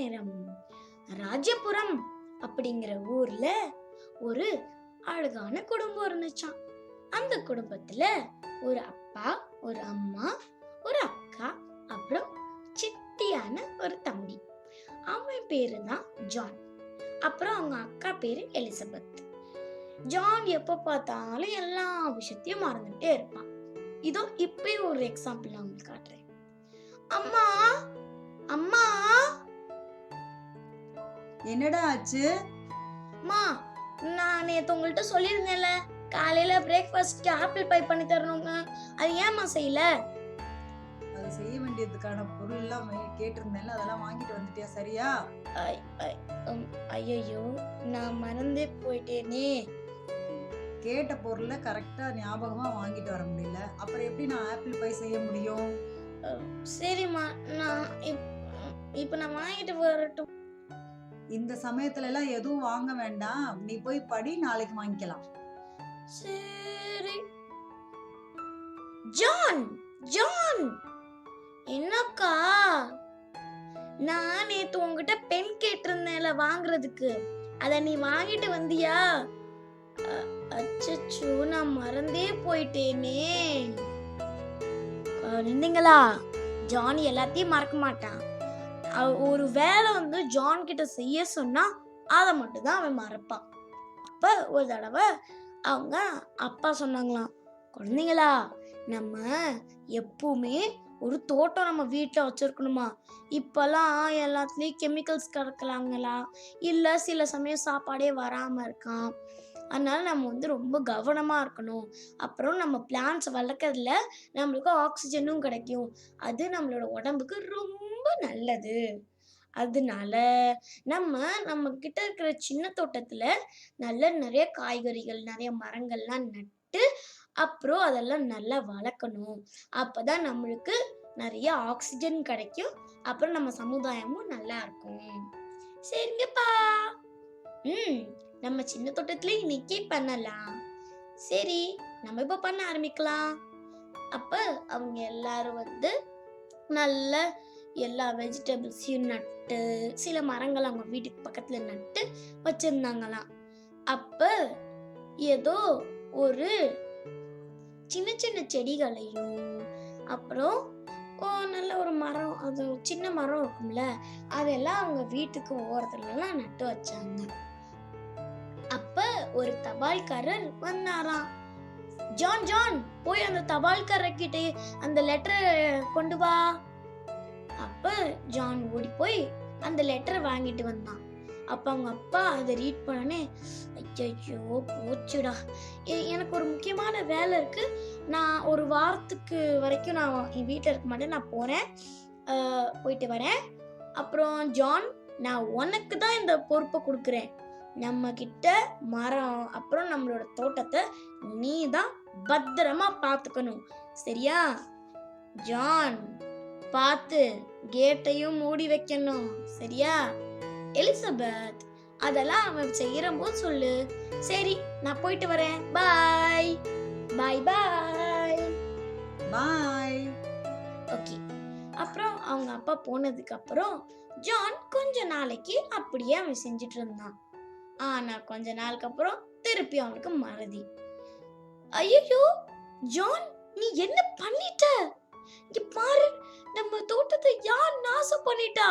நேரம். ராஜபுரம் அப்படிங்கிற ஊர்ல ஒரு அழகான குடும்பம் இருந்துச்சான் அந்த குடும்பத்துல ஒரு அப்பா ஒரு அம்மா ஒரு அக்கா அப்புறம் சித்தியான ஒரு தம்பி. அவன் பேரு தான் ஜான். அப்புறம் அவங்க அக்கா பேரு எலிசபெத். ஜான் எப்ப பார்த்தாலும் எல்லா விஷயத்தையும் மறந்துட்டே இருப்பான். இதோ இப்பயும் ஒரு எக்ஸாம்பிள் நான் உங்களுக்கு காட்டுறேன். அம்மா அம்மா! என்னடா ஆச்சு? அம்மா நான் நேத்து உங்கள்கிட்ட சொல்லியிருந்தேன்ல காலையில பிரேக்ஃபாஸ்ட்க்கு ஆப்பிள் பை பண்ணி தரணுங்க அது ஏம்மா செய்யல? அது செய்ய வேண்டியதுக்கான பொருள் எல்லாம் கேட்டிருந்தேன்ல அதெல்லாம் வாங்கிட்டு வந்துட்டியா சரியா? ஐயோ நான் மறந்தே போயிட்டேனே. கேட்ட பொருளை கரெக்டா ஞாபகமா வாங்கிட்டு வர முடியல. அப்புறம் எப்படி நான் ஆப்பிள் பை செய்ய முடியும்? சரிம்மா நான் இப்- இப்ப நான் வாங்கிட்டு வரட்டும். இந்த சமயத்துல எல்லாம் எதுவும் வாங்க வேண்டாம். நீ போய் படி நாளைக்கு வாங்கிக்கலாம். சரி. John John. என்னக்கா? நான் நேத்து உங்ககிட்ட பென் கேட்டிருந்தேன்ல வாங்குறதுக்கு. அத நீ வாங்கிட்டு வந்தியா? அச்சச்சோ நான் மறந்தே போயிட்டேனே. இருந்தீங்களா ஜான் எல்லாத்தையும் மறக்க மாட்டான். ஒரு வேலை வந்து ஜான் கிட்ட செய்ய சொன்னால் அதை மட்டும்தான் அவன் மறப்பான் அப்போ ஒரு தடவை அவங்க அப்பா சொன்னாங்களாம் குழந்தைங்களா நம்ம எப்பவுமே ஒரு தோட்டம் நம்ம வீட்டில் வச்சிருக்கணுமா? இப்போல்லாம் எல்லாத்துலேயும் கெமிக்கல்ஸ் கலக்கலாங்களா இல்லை சில சமயம் சாப்பாடே வராமல் இருக்கான் அதனால் நம்ம வந்து ரொம்ப கவனமாக இருக்கணும். அப்புறம் நம்ம பிளான்ஸ் வளர்க்கறதுல நம்மளுக்கு ஆக்சிஜனும் கிடைக்கும். அது நம்மளோட உடம்புக்கு ரொம்ப ரொம்ப நல்லது. அதனால நம்ம நம்ம கிட்ட இருக்கிற சின்ன தோட்டத்துல நல்ல நிறைய காய்கறிகள் நிறைய மரங்கள்லாம் நட்டு அப்புறம் அதெல்லாம் நல்லா வளர்க்கணும். அப்பதான் நம்மளுக்கு நிறைய ஆக்சிஜன் கிடைக்கும். அப்புறம் நம்ம சமுதாயமும் நல்லா இருக்கும். சரிங்கப்பா. ம் நம்ம சின்ன தோட்டத்துல இன்னைக்கே பண்ணலாம். சரி நம்ம இப்ப பண்ண ஆரம்பிக்கலாம். அப்ப அவங்க எல்லாரும் வந்து நல்ல எல்லா வெஜிடபிள்ஸையும் நட்டு சில மரங்கள் அவங்க வீட்டுக்கு பக்கத்தில் நட்டு வச்சுருந்தாங்களாம். அப்போ ஏதோ ஒரு சின்ன சின்ன செடிகளையும் அப்புறம் ஓ, நல்ல ஒரு மரம் அது சின்ன மரம் இருக்கும்ல அதெல்லாம் அவங்க வீட்டுக்கு ஓரத்துலலாம் நட்டு வச்சாங்க. அப்ப ஒரு தபால்காரர் வந்தாராம். ஜான் ஜான் போய் அந்த தபால்காரர் கிட்ட அந்த லெட்டரை கொண்டு வா. அப்ப ஜான் ஓடி போய் அந்த லெட்டரை வாங்கிட்டு வந்தான். அப்ப அவங்க அப்பா அதை ரீட் பண்ணனே ஐயோ போச்சுடா. எனக்கு ஒரு முக்கியமான வேலை இருக்கு. நான் ஒரு வாரத்துக்கு வரைக்கும் நான் என் வீட்டில் இருக்க மாட்டேன். நான் போறேன். போயிட்டு வரேன். அப்புறம் ஜான் நான் உனக்கு தான் இந்த பொறுப்பை கொடுக்குறேன். நம்ம கிட்ட மரம் அப்புறம் நம்மளோட தோட்டத்தை நீ தான் பத்திரமா பார்த்துக்கணும். சரியா? ஜான் பார்த்து கேட்டையும் மூடி வைக்கணும். சரியா? எலிசபெத் அதெல்லாம் அவன் செய்யற போது சொல்லு. சரி நான் போயிட்டு வரேன். பாய் பாய் பாய் பாய் ஓகே அப்புறம் அவங்க அப்பா போனதுக்கு அப்புறம் ஜான் கொஞ்ச நாளைக்கு அப்படியே அவன் செஞ்சுட்டு இருந்தான். ஆனா கொஞ்ச நாளுக்கு அப்புறம் திருப்பி அவனுக்கு மறதி. ஐயோ ஜான் நீ என்ன பண்ணிட்ட? இங்க பாரு நம்ம தோட்டத்தை யார் நாசம் பண்ணிட்டா?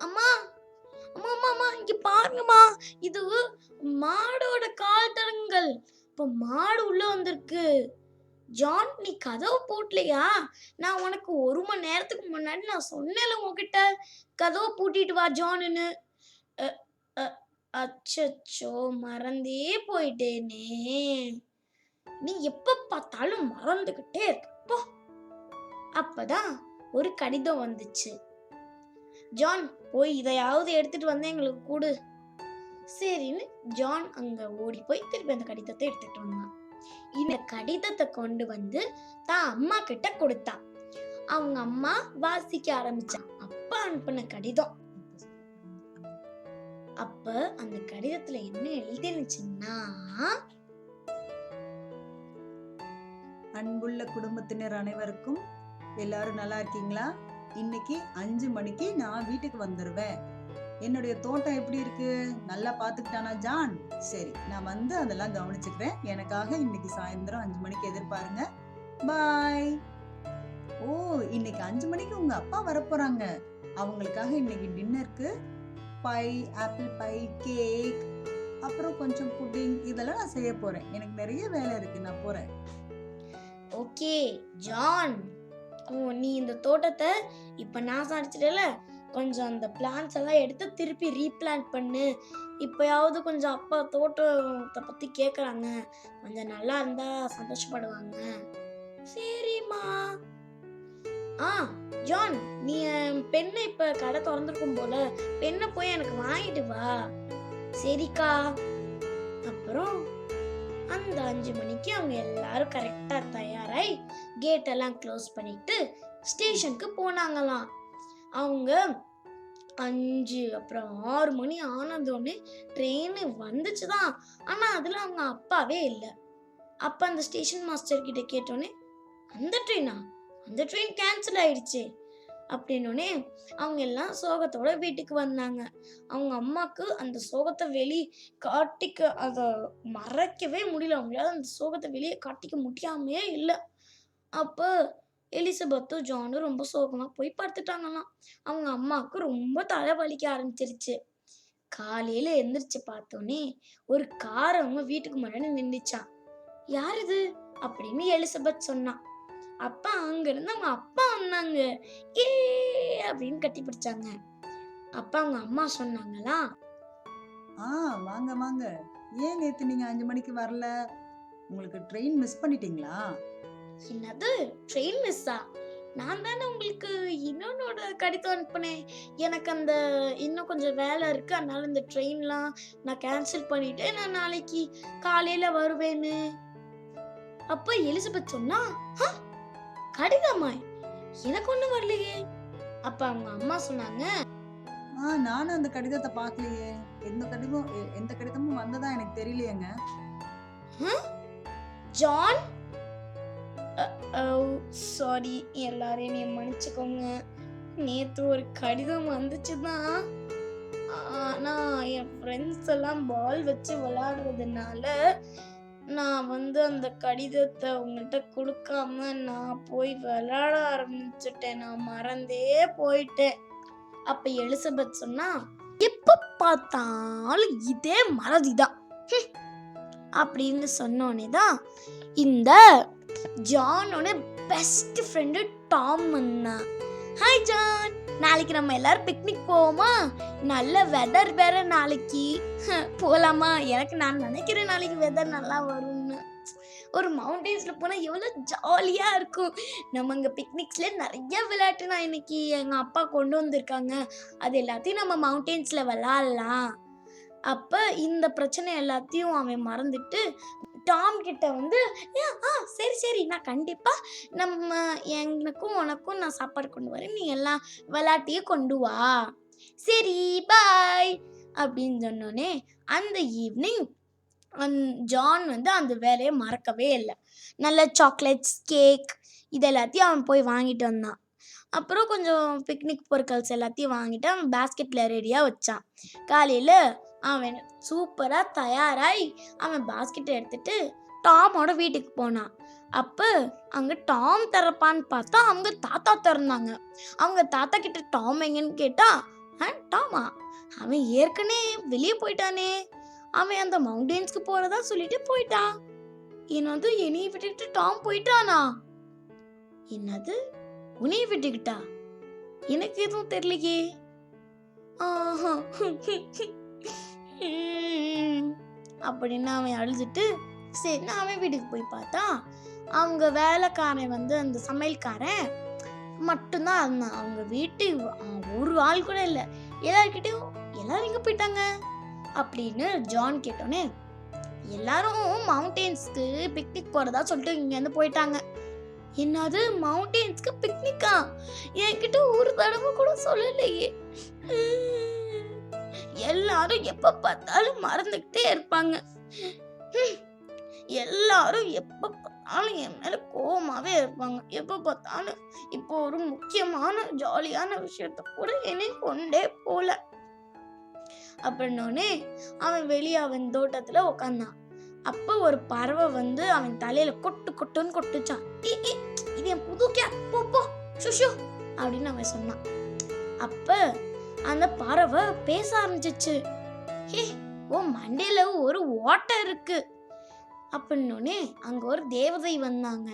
அம்மா அம்மா அம்மா அம்மா இங்க பாருங்கம்மா. இது மாடோட கால் தடங்கள் இப்ப மாடு உள்ள வந்திருக்கு. ஜான் நீ கதவு போட்டலையா? நான் உனக்கு ஒரு மணி நேரத்துக்கு முன்னாடி நான் சொன்னேன்ல உங்ககிட்ட கதவை பூட்டிட்டு வா ஜான்னு அ, மறந்தே போயிட்டேனே. நீ எப்ப பார்த்தாலும் மறந்துகிட்டே இருக்கப்போ அப்பதான் ஒரு கடிதம் வந்துச்சு. ஜான் போய் இதையாவது எடுத்துட்டு வந்து எங்களுக்கு கூடு. சரின்னு ஜான் அங்க ஓடி போய் திருப்பி அந்த கடிதத்தை எடுத்துட்டு வந்தான். இந்த கடிதத்தை கொண்டு வந்து தான் அம்மா கிட்ட கொடுத்தான் அவங்க அம்மா வாசிக்க ஆரம்பிச்சான் அப்பா அனுப்பின கடிதம். அப்ப அந்த கடிதத்துல என்ன எழுதிருந்துச்சுன்னா அன்புள்ள குடும்பத்தினர் அனைவருக்கும் எல்லாரும் நல்லா இருக்கீங்களா? இன்னைக்கு அஞ்சு மணிக்கு நான் வீட்டுக்கு வந்துடுவேன் என்னுடைய தோட்டம் எப்படி இருக்கு? நல்லா பாத்துக்கிட்டானா ஜான்? சரி நான் வந்து அதெல்லாம் கவனிச்சுக்கிறேன். எனக்காக இன்னைக்கு சாயந்தரம் அஞ்சு மணிக்கு எதிர்பாருங்க. பாய். ஓ இன்னைக்கு அஞ்சு மணிக்கு உங்க அப்பா வரப்போறாங்க. அவங்களுக்காக இன்னைக்கு டின்னருக்கு பை ஆப்பிள் பை கேக் அப்புறம் கொஞ்சம் புட்டிங் இதெல்லாம் நான் செய்ய போறேன். எனக்கு நிறைய வேலை இருக்கு நான் போறேன். Okay John. ஓ நீ இந்த தோட்டத்தை இப்போ நான் சாரிச்சிட்டல கொஞ்சம் அந்த பிளான்ஸ் எல்லாம் எடுத்து திருப்பி ரீபிளான்ட் பண்ணு. இப்போயாவது கொஞ்சம் அப்பா தோட்டத்தை பற்றி கேட்குறாங்க கொஞ்சம் நல்லா இருந்தால் சந்தோஷப்படுவாங்க. சரிம்மா. ஆ ஜான் நீ பெண்ணை இப்போ கடை திறந்துருக்கும் போல பெண்ணை போய் எனக்கு வாங்கிட்டு வா. சரிக்கா. அப்புறம்? அந்த அஞ்சு மணிக்கு அவங்க எல்லாரும் கரெக்டாக தயாராகி கேட்டெல்லாம் க்ளோஸ் பண்ணிட்டு ஸ்டேஷனுக்கு போனாங்களாம். அவங்க அஞ்சு அப்புறம் ஆறு மணி ஆனதோடனே ட்ரெயின் வந்துச்சு தான் ஆனால் அதில் அவங்க அப்பாவே இல்லை. அப்போ அந்த ஸ்டேஷன் மாஸ்டர் கிட்ட கேட்டோன்னே அந்த ட்ரெயினா அந்த ட்ரெயின் கேன்சல் ஆயிடுச்சு. அப்படின்னோடனே அவங்க எல்லாம் சோகத்தோட வீட்டுக்கு வந்தாங்க. அவங்க அம்மாக்கு அந்த சோகத்தை வெளி காட்டிக்க அதை மறைக்கவே முடியல. அவங்களால அந்த சோகத்தை வெளியே காட்டிக்க முடியாமையே இல்லை. அப்போ எலிசபெத்தும் ஜானும் ரொம்ப சோகமாக போய் படுத்துட்டாங்களாம். அவங்க அம்மாவுக்கு ரொம்ப தலை வலிக்க ஆரம்பிச்சிருச்சு. காலையில் எந்திரிச்சு பார்த்தோன்னே ஒரு கார் அவங்க வீட்டுக்கு முன்னாடி நின்றுச்சான் யார் இது? அப்படின்னு எலிசபெத் சொன்னான். அப்பா அங்கிருந்து அவங்க அப்பா வந்தாங்க. ஏ அப்படின்னு கட்டி பிடிச்சாங்க. அப்பா அவங்க அம்மா சொன்னாங்களா? ஆ வாங்க வாங்க. ஏன் நேத்து நீங்க அஞ்சு மணிக்கு வரல? உங்களுக்கு ட்ரெயின் மிஸ் பண்ணிட்டீங்களா? என்னது? ட்ரெயின் மிஸ்ஸா? நான் தானே உங்களுக்கு இன்னொன்னோட கடிதம் அனுப்புனேன். எனக்கு அந்த இன்னும் கொஞ்சம் வேலை இருக்கு. அதனால இந்த ட்ரெயின்லாம் நான் கேன்சல் பண்ணிட்டு நான் நாளைக்கு காலையில வருவேன்னு. அப்ப எலிசபெத் சொன்னா? "ஹ? கடிதமா எனக்கு ஒண்ணும் வரலையே? அப்ப அவங்க அம்மா சொன்னாங்க ஆ நானும் அந்த கடிதத்தை பார்க்கலையே. எந்த கடிதம் எந்த கடிதமும் வந்ததா எனக்கு தெரியலையேங்க. ஜான்? சாரி எல்லாரையும் நீ மன்னிச்சுக்கோங்க. நேற்று ஒரு கடிதம் வந்துச்சு தான் ஆனால் என் ஃப்ரெண்ட்ஸ் எல்லாம் பால் வச்சு விளையாடுறதுனால நான் வந்து அந்த கடிதத்தை உங்கள்கிட்ட கொடுக்காம நான் போய் விளையாட ஆரம்பிச்சிட்டேன். நான் மறந்தே போயிட்டேன். அப்ப எலிசபெத் சொன்னா எப்ப பார்த்தாலும் இதே மறதிதான். அப்படின்னு சொன்னோடனே தான் இந்த ஜானோட பெஸ்ட் ஃப்ரெண்டு டாம் வந்தான். Hi John. நாளைக்கு நம்ம எல்லாரும் பிக்னிக் போவோமா? நல்ல வெதர் வேற நாளைக்கு. போகலாமா எனக்கு நான் நினைக்கிறேன் நாளைக்கு வெதர் நல்லா வரும்னு. ஒரு மவுண்டெயின்ஸ்ல போனால் எவ்வளோ ஜாலியாக இருக்கும். நம்ம இங்கே பிக்னிக்ஸில் நிறைய விளையாட்டு நான் இன்னைக்கு எங்கள் அப்பா கொண்டு வந்திருக்காங்க. அது எல்லாத்தையும் நம்ம மவுண்டெயின்ஸ்ல விளாட்லாம் அப்போ இந்த பிரச்சனை எல்லாத்தையும் அவன் மறந்துட்டு டாம் கிட்ட வந்து ஆ சரி சரி நான் கண்டிப்பாக நம்ம எனக்கும் உனக்கும் நான் சாப்பாடு கொண்டு வரேன். நீ எல்லாம் விளையாட்டையும் கொண்டு வா. சரி பாய் அப்படின்னு சொன்னோன்னே அந்த ஈவினிங் அந் ஜான் வந்து அந்த வேலையை மறக்கவே இல்லை. நல்ல சாக்லேட்ஸ் கேக் இது எல்லாத்தையும் அவன் போய் வாங்கிட்டு வந்தான். அப்புறம் கொஞ்சம் பிக்னிக் பொருட்கள்ஸ் எல்லாத்தையும் வாங்கிட்டு அவன் பேஸ்கெட்டில் ரெடியாக வச்சான். காலையில் அவன் சூப்பராக தயாராகி அவன் பாஸ்கெட்டை எடுத்துட்டு டாமோட வீட்டுக்கு போனான். அப்போ அங்கே டாம் திறப்பான்னு பார்த்தா அவங்க தாத்தா திறந்தாங்க. அவங்க தாத்தா கிட்ட டாம் எங்கன்னு கேட்டா ஆ டாமா அவன் ஏற்கனவே வெளியே போயிட்டானே. அவன் அந்த மவுண்டெயின்ஸ்க்கு போறதா சொல்லிட்டு போயிட்டான். என்னது என்னைய விட்டுக்கிட்டு டாம் போயிட்டானா? என்னது உன்னைய விட்டுக்கிட்டா? எனக்கு எதுவும் தெரியலையே. ஆஹா. அப்படின்னு அவன் அழுதுட்டு சரி நான் அவன் வீட்டுக்கு போய் பார்த்தா அவங்க வேலைக்காரன் வந்து அந்த சமையல்காரன் மட்டும்தான் இருந்தான். அவங்க வீட்டு ஒரு ஆள் கூட இல்லை. எல்லார்கிட்டயும் எல்லாரும் இங்கே போயிட்டாங்க? அப்படின்னு ஜான் கேட்டோன்னே எல்லாரும் மவுண்டெயின்ஸ்க்கு பிக்னிக் போகிறதா சொல்லிட்டு இங்கேருந்து போயிட்டாங்க. என்னது மவுண்டெயின்ஸ்க்கு பிக்னிக்கா என்கிட்ட ஒரு தடவை கூட சொல்லலையே. எல்லாரும் எப்ப பார்த்தாலும் மறந்துக்கிட்டே இருப்பாங்க. எல்லாரும் எப்ப பார்த்தாலும் என் மேல கோபமாவே இருப்பாங்க. எப்ப பார்த்தாலும் இப்போ ஒரு முக்கியமான ஜாலியான விஷயத்த கூட என்னை கொண்டே போல. அப்படின்னோடனே அவன் வெளியே அவன் தோட்டத்துல உட்காந்தான் அப்ப ஒரு பறவை வந்து அவன் தலையில கொட்டு கொட்டுன்னு கொட்டுச்சான் இது என் புது கேப் போ சுஷு அப்படின்னு அவன் சொன்னான். அப்ப அந்த பறவை பேச ஆரம்பிச்சிச்சு. ஹே ஓ மண்டையில் ஒரு ஓட்டை இருக்கு. அப்படின்னோடனே அங்கே ஒரு தேவதை வந்தாங்க.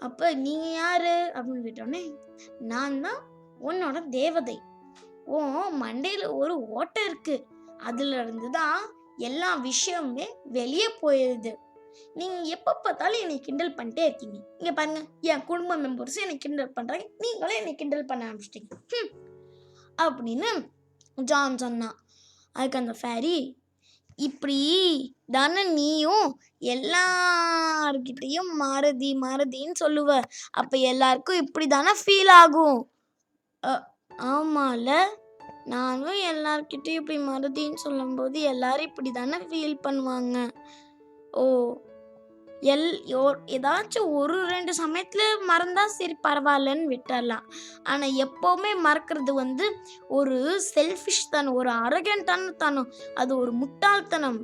அப்போ நீங்கள் யாரு? அப்படின்னு கேட்டோடனே நான் தான் உன்னோட தேவதை. ஓ மண்டையில் ஒரு ஓட்டை இருக்கு. அதுலேருந்து தான் எல்லா விஷயமுமே வெளியே போயிடுது நீங்கள் எப்போ பார்த்தாலும் என்னை கிண்டல் பண்ணிட்டே இருக்கீங்க. இங்கே பாருங்க என் குடும்ப மெம்பர்ஸும் என்னை கிண்டல் பண்ணுறாங்க நீங்களும் என்னை கிண்டல் பண்ண ஆரம்பிச்சிட்டீங்க. அப்படின்னு ஜான் சொன்னான். அதுக்கு அந்த ஃபேரி இப்படி தானே நீயும் எல்லார்கிட்டயும் மாறுதி மாறுதின்னு சொல்லுவ. அப்போ எல்லாருக்கும் இப்படி தானே ஃபீல் ஆகும். ஆமால. நானும் எல்லார்கிட்டயும் இப்படி மறதின்னு சொல்லும்போது எல்லாரும் இப்படி தானே ஃபீல் பண்ணுவாங்க. ஓ எல் ஏதாச்சும் ஒரு ரெண்டு சமயத்தில் மறந்தா சரி பரவாயில்லன்னு விட்டுடலாம் ஆனால் எப்போவுமே மறக்கிறது வந்து ஒரு செல்ஃபிஷ் தனம் ஒரு அரகண்டான தனம் அது ஒரு முட்டாள்தனம்.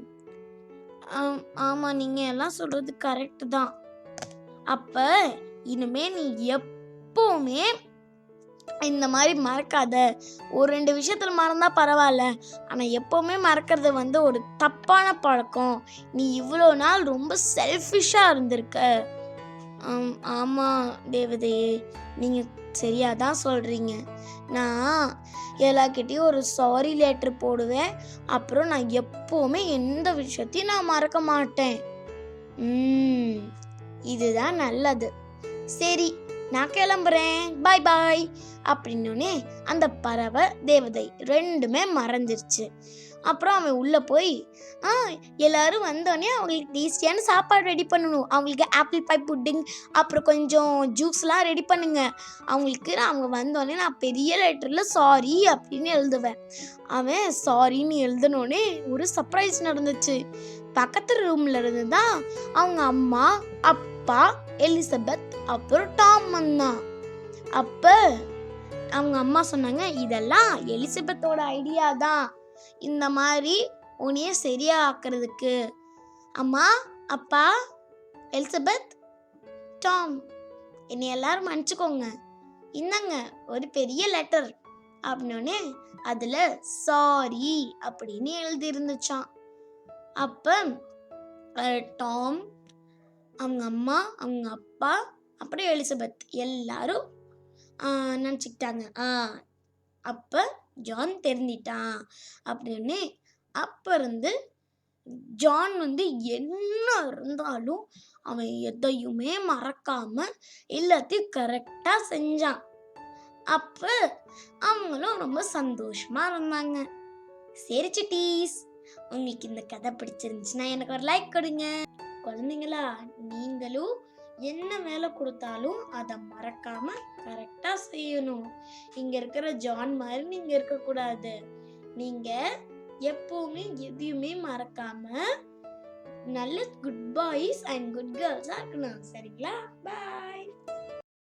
ஆம், ஆமா நீங்க எல்லாம் சொல்றது கரெக்ட் தான். அப்ப இனிமே நீ எப்பவுமே இந்த மாதிரி மறக்காத. ஒரு ரெண்டு விஷயத்துல மறந்தா பரவாயில்ல. ஆனா எப்பவுமே மறக்கிறது வந்து ஒரு தப்பான பழக்கம். நீ இவ்வளோ நாள் ரொம்ப செல்ஃபிஷாக இருந்திருக்க. ஆம், ஆமா தேவதையே நீங்க சரியாக தான் சொல்றீங்க. நான் எல்லார்கிட்டயும் ஒரு சாரி லெட்டர் போடுவேன். அப்புறம் நான் எப்போவுமே எந்த விஷயத்தையும் நான் மறக்க மாட்டேன். இதுதான் நல்லது. சரி நான் கிளம்புறேன். பாய் பாய் அப்படின்னோடனே அந்த பறவை தேவதை ரெண்டுமே மறந்துருச்சு. அப்புறம் அவன் உள்ள போய் ஆ எல்லாரும் வந்தோடனே அவங்களுக்கு டேஸ்டியான சாப்பாடு ரெடி பண்ணணும். அவங்களுக்கு ஆப்பிள் பை புட்டிங் அப்புறம் கொஞ்சம் ஜூஸ்லாம் ரெடி பண்ணுங்க. அவங்களுக்கு நான் அவங்க வந்தோடனே நான் பெரிய லெட்டரில் சாரி அப்படின்னு எழுதுவேன். அவன் சாரின்னு எழுதினோடனே ஒரு சர்ப்ரைஸ் நடந்துச்சு. பக்கத்து ரூம்ல இருந்து தான் அவங்க அம்மா அப்பா எலிசபெத் அப்புறம் டாம் வந்தான். அப்போ அவங்க அம்மா சொன்னாங்க இதெல்லாம் எலிசபெத்தோட ஐடியா தான். இந்த மாதிரி உன்னைய சரியா ஆக்குறதுக்கு அம்மா அப்பா எலிசபெத் டாம் என்னை எல்லாரும் மன்னிச்சுக்கோங்க. இந்தாங்க ஒரு பெரிய லெட்டர் அப்படின்னே அதில் சாரி அப்படின்னு எழுதியிருந்துச்சான் அப்போ டாம் அவங்க அம்மா அவங்க அப்பா அப்புறம் எலிசபெத் எல்லாரும் நினச்சிக்கிட்டாங்க. ஆ அப்போ ஜான் தெரிஞ்சிட்டான் அப்படின்னு. அப்போ இருந்து ஜான் வந்து என்ன இருந்தாலும் அவன் எதையுமே மறக்காம எல்லாத்தையும் கரெக்டாக செஞ்சான். அப்போ அவங்களும் ரொம்ப சந்தோஷமாக இருந்தாங்க. சரி சிட்டீஸ். உங்களுக்கு இந்த கதை பிடிச்சிருந்துச்சுன்னா எனக்கு ஒரு லைக் கொடுங்க. குழந்தைங்களா நீங்களும் என்ன வேலை கொடுத்தாலும் அதை மறக்காமல் கரெக்டாக செய்யணும். இங்கே இருக்கிற ஜான் மாதிரி நீங்கள் இருக்கக்கூடாது. நீங்கள் எப்பவுமே எதையுமே மறக்காம நல்ல குட் பாய்ஸ் அண்ட் குட் கேர்ள்ஸாக இருக்கணும். சரிங்களா? பாய்